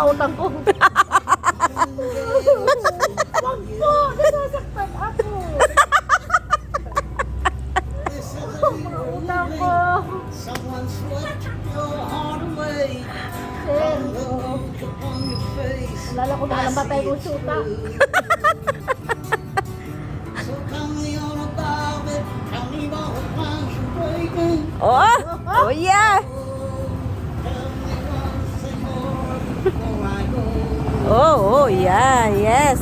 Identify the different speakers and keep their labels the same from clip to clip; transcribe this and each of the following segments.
Speaker 1: Utang ko. Wag po, nasasaktan ako. Mga utang ko.
Speaker 2: Someone swept your heart away.
Speaker 1: Sir,
Speaker 2: Look upon your face.
Speaker 1: alala ko na lang batay ko sa utang.
Speaker 2: So tell me
Speaker 3: yeah, yes.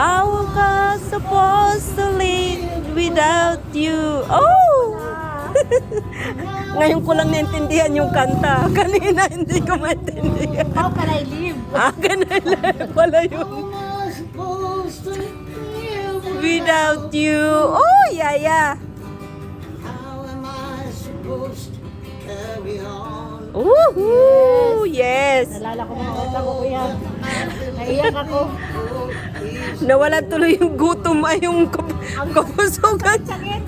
Speaker 3: How
Speaker 2: how
Speaker 3: ka supposed to live without you? Oh! Ngayon ko lang naintindihan yung kanta. Kanina hindi ko maintindihan.
Speaker 1: How can I live?
Speaker 3: Ah, pala yun.
Speaker 2: am I supposed to live
Speaker 3: Without you. Oh, yeah, yeah.
Speaker 2: How am I supposed to carry on?
Speaker 3: Woohoo! Yes!
Speaker 1: Nalala ko mga utang ko kuya. Naiyak ako.
Speaker 3: Nawalan tuloy yung gutom ay yung kap- kapusugan.
Speaker 1: Sakit.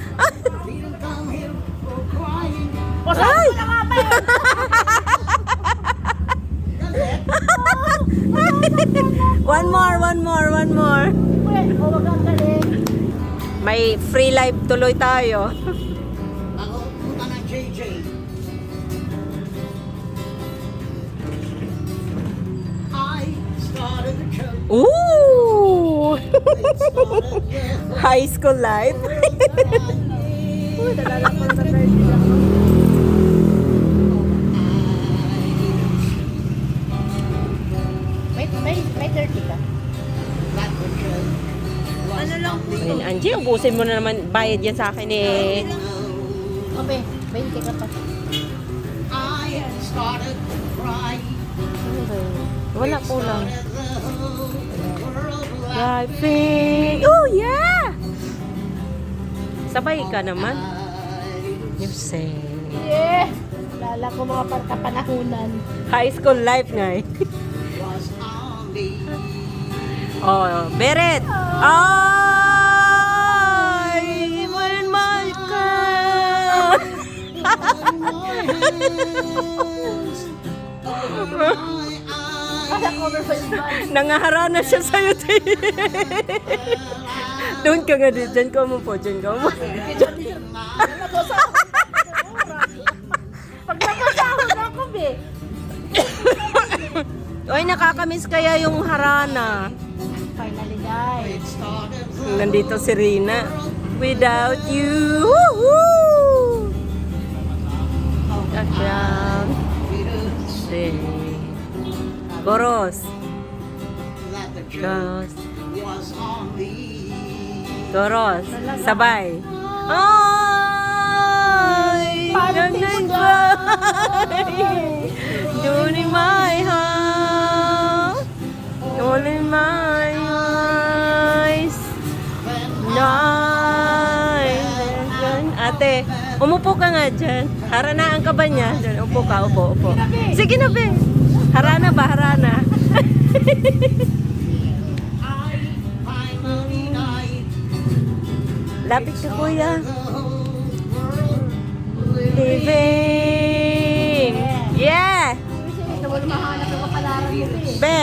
Speaker 1: Ba yun?
Speaker 3: One more, one more, one more. May free life tuloy tayo. Ooh! High school life.
Speaker 1: May, may, may 30 ka.
Speaker 2: Ano lang po
Speaker 3: Ayun, Angie, ubusin mo na naman. Bayad yan sa akin eh.
Speaker 1: Okay, 20 ka pa.
Speaker 2: I started to cry.
Speaker 3: Wala po lang. Driving. Oh, yeah! Sabay ka naman. You say.
Speaker 1: Yeah! Nalala ko mga pagkapanahunan.
Speaker 3: High school life nga eh. Oh, Beret! Ay! When my car! Nangaharana siya sa'yo, te. Doon ka nga din. Diyan ka mo po. Diyan ka mo.
Speaker 1: Pag nagkasahod ako, be.
Speaker 3: Oy, nakakamiss kaya yung harana.
Speaker 1: Finally, guys.
Speaker 3: Nandito si Rina. Without you. Woohoo! Akyang. Si.
Speaker 2: On me.
Speaker 3: Goros. Sabay. Ay! Ganun ba? Doon in my heart. Doon in my eyes. Nine. Ate, umupo ka nga dyan. Haranaan ka ba niya? Dyan, upo ka, upo, upo. Sige na, be. Harana ba, harana? Lapit ka, kuya. Living. Yeah.
Speaker 1: Be.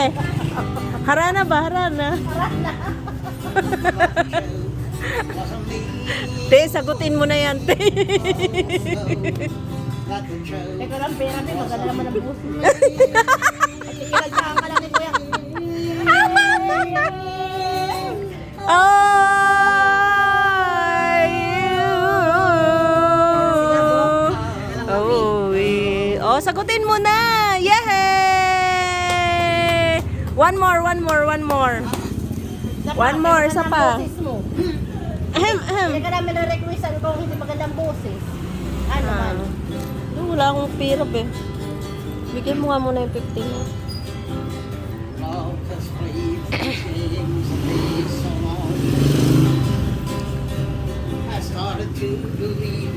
Speaker 3: Harana ba, harana?
Speaker 2: me.
Speaker 3: Te, sagutin mo na yan, te.
Speaker 1: Teka lang, pera, be. Maganda naman ang busi. At ikinagsahan ka lang ni Kuya.
Speaker 3: Ay! Oh, oh, sagutin mo na. Yay! One more, one more, one more. One more, isa pa.
Speaker 1: Boses mo.
Speaker 3: Ahem, ahem.
Speaker 1: Teka namin na requestan kung hindi magandang boses. Ano
Speaker 3: Ah.
Speaker 1: man?
Speaker 3: Wala akong pirap eh. Bigyan mo nga muna yung 15 mo.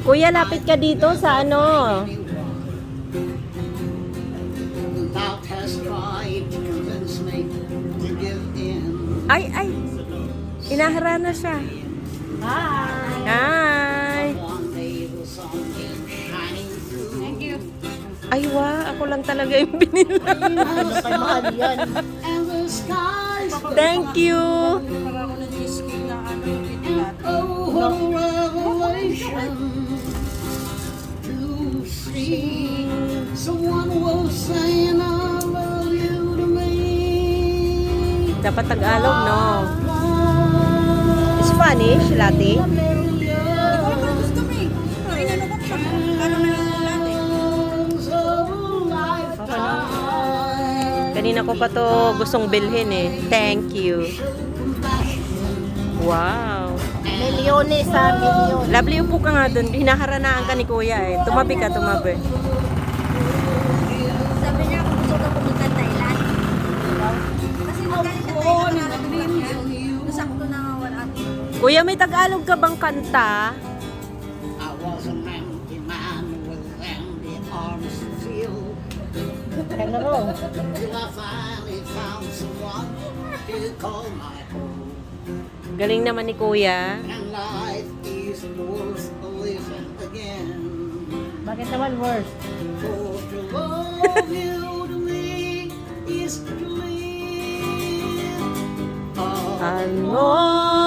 Speaker 3: Kuya, lapit ka dito sa ano. Ay, ay. Inaharana siya.
Speaker 1: Hi!
Speaker 3: Hi.
Speaker 1: Thank you.
Speaker 3: Ay, wa. Ako lang talaga yung
Speaker 2: skies
Speaker 3: Thank you.
Speaker 2: I love to me.
Speaker 3: Dapat Tagalog, no?
Speaker 1: Lang natin.
Speaker 3: Kanina ko pa to gustong bilhin eh. Thank you. Wow.
Speaker 1: Milyones sa milyon.
Speaker 3: Lovely, upo ka nga doon. Hinaharanaan ka ni kuya eh. Tumabi ka, tumabi. Kuya, may Tagalog ka bang kanta?
Speaker 2: I was an empty man with empty arms to fill.
Speaker 1: Hello.
Speaker 2: Till I finally found someone to call my own.
Speaker 3: Galing naman ni kuya.
Speaker 2: And life is worth living again.
Speaker 1: Bakit naman worse?
Speaker 2: For to love you to me is to live. Oh,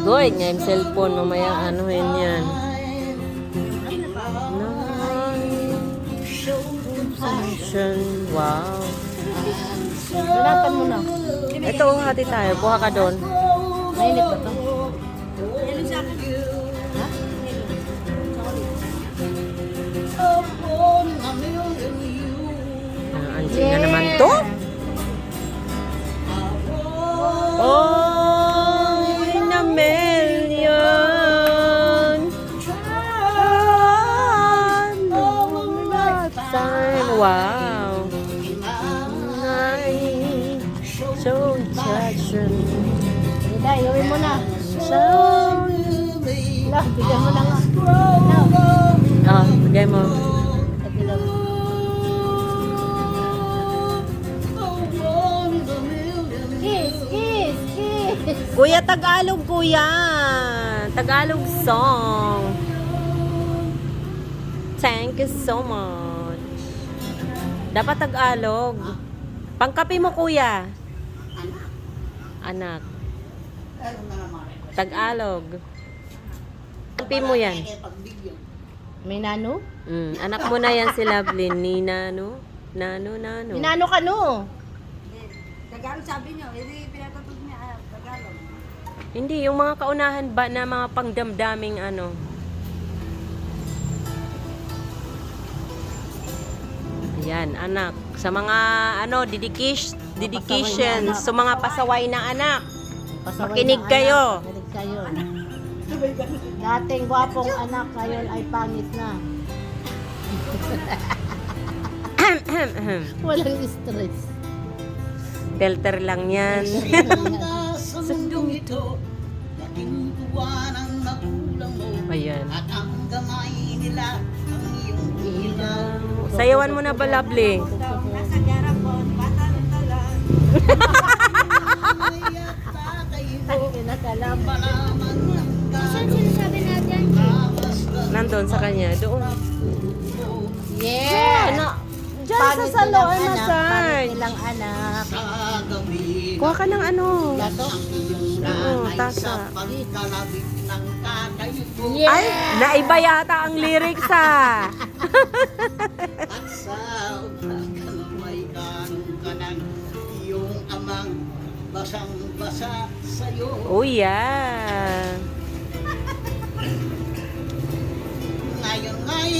Speaker 3: Agoy, nga yung cellphone, mamaya anuhin yan. Sunshine, wow.
Speaker 1: Sulatan mo na.
Speaker 3: Ito, hati tayo. Buha ka doon.
Speaker 1: Mainit ba ito?
Speaker 3: Wow. Night. So touching.
Speaker 1: Hindi, iuwi mo na.
Speaker 3: So.
Speaker 1: Lah, bigyan mo na nga.
Speaker 3: Ah, bigay mo.
Speaker 1: Kiss, kiss, kiss.
Speaker 3: Kuya, Tagalog, kuya. Tagalog song. Thank you so much. Dapat Tagalog. Pangkapi mo, kuya. Anak. Tagalog. Kapi mo yan.
Speaker 1: May nano?
Speaker 3: Mm, anak mo na yan si Lovelyn. Ni Nano. Nano, Nano.
Speaker 1: Minano ka no?
Speaker 4: Tagalog sabi niyo. Hindi pinatapos niya. ah, Tagalog.
Speaker 3: Hindi, yung mga kaunahan ba na mga pangdamdaming ano. Ayan, anak. Sa mga ano, dedication, dedication sa mga pasaway na anak.
Speaker 1: Pasaway
Speaker 3: Makinig
Speaker 1: na
Speaker 3: kayo.
Speaker 1: anak, Makinig kayo. Dating gwapong anak ngayon ay pangit na. Walang stress.
Speaker 3: Filter lang yan.
Speaker 2: Sa mundong ito, laking tuwa ng magulang mo.
Speaker 3: Ayan.
Speaker 2: At ang gamay nila ang.
Speaker 3: Sayawan mo na ba, lovely?
Speaker 4: Nasa garapon. Bata ng talan.
Speaker 2: Kaya't tatay mo,
Speaker 1: Ang kinakalam.
Speaker 2: malaman ng
Speaker 4: Saan sinasabi natin?
Speaker 3: Nandun sa kanya. Doon.
Speaker 1: Yeah!
Speaker 3: Ano? Diyan sa
Speaker 1: Pangit
Speaker 3: salon
Speaker 1: nilang
Speaker 3: na
Speaker 1: anak. Pangit nilang anak.
Speaker 3: Kuha ka ng ano.
Speaker 2: Iyong
Speaker 3: Oo, tasa. Ay, naiba yata ang lyrics ah.
Speaker 2: Sa umagang may ganong ka ng iyong amang basang-basa sa'yo.
Speaker 3: Oh yeah.
Speaker 2: Ngayon ngay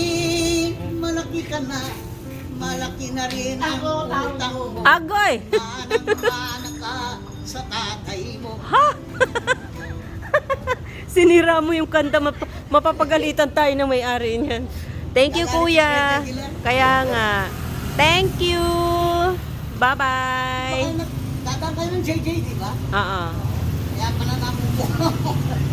Speaker 2: malaki ka na, malaki na rin ang utang mo.
Speaker 3: Agoy!
Speaker 2: Manang-manang ka sa tatay mo.
Speaker 3: Sinira mo yung kanta, map- mapapagalitan tayo ng may-ari niyan. Thank you, kuya. Kaya nga. Thank you. Bye-bye.
Speaker 2: Dadaan kayo ng JJ, di ba?
Speaker 3: Oo.
Speaker 2: Kaya pala namubo.